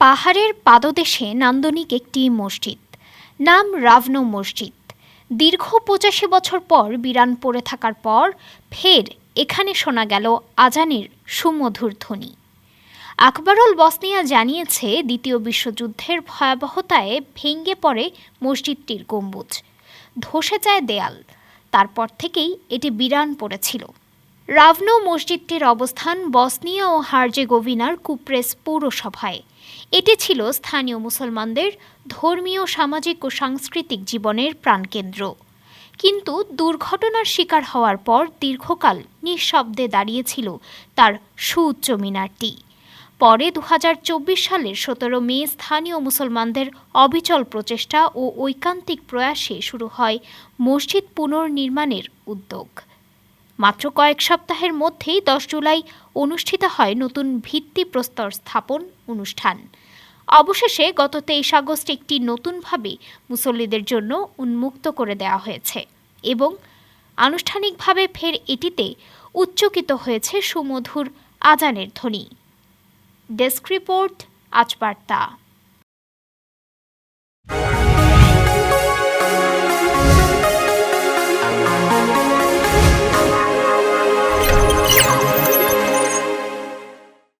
পাহাড়ের পাদদেশে নান্দনিক একটি মসজিদ। নাম রাভনো মসজিদ। দীর্ঘ পঁচাশি বছর পর বিরান পড়ে থাকার পর ফের এখানে শোনা গেল আজানের সুমধুর ধ্বনি। আকবরুল বসনিয়া জানিয়েছে, দ্বিতীয় বিশ্বযুদ্ধের ভয়াবহতায় ভেঙে পড়ে মসজিদটির গম্বুজ। ধসে যায় দেয়াল। তারপর থেকেই এটি বিরান পড়েছিল। রাভনো মসজিদটির অবস্থান বসনিয়া ও হার্জেগোভিনার কুপ্রেস পৌরসভায়। এটি ছিল স্থানীয় মুসলমানদের ধর্মীয়, সামাজিক ও সাংস্কৃতিক জীবনের প্রাণকেন্দ্র। কিন্তু দুর্ঘটনার শিকার হওয়ার পর দীর্ঘকাল নিঃশব্দে দাঁড়িয়েছিল তার সুউচ্চ মিনারটি। পরে দু হাজার চব্বিশ সালের সতেরো মে স্থানীয় মুসলমানদের অবিচল প্রচেষ্টা ও ঐকান্তিক প্রয়াসে শুরু হয় মসজিদ পুনর্নির্মাণের উদ্যোগ। মাত্র কয়েক সপ্তাহের মধ্যেই দশ জুলাই অনুষ্ঠিত হয় নতুন ভিত্তিপ্রস্তর স্থাপন অনুষ্ঠান। অবশেষে গত তেইশ আগস্ট একটি নতুনভাবে মুসল্লিদের জন্য উন্মুক্ত করে দেওয়া হয়েছে এবং আনুষ্ঠানিকভাবে ফের এটিতে উচ্চকিত হয়েছে সুমধুর আজানের ধ্বনি। ডেস্ক রিপোর্ট আজ বার্তা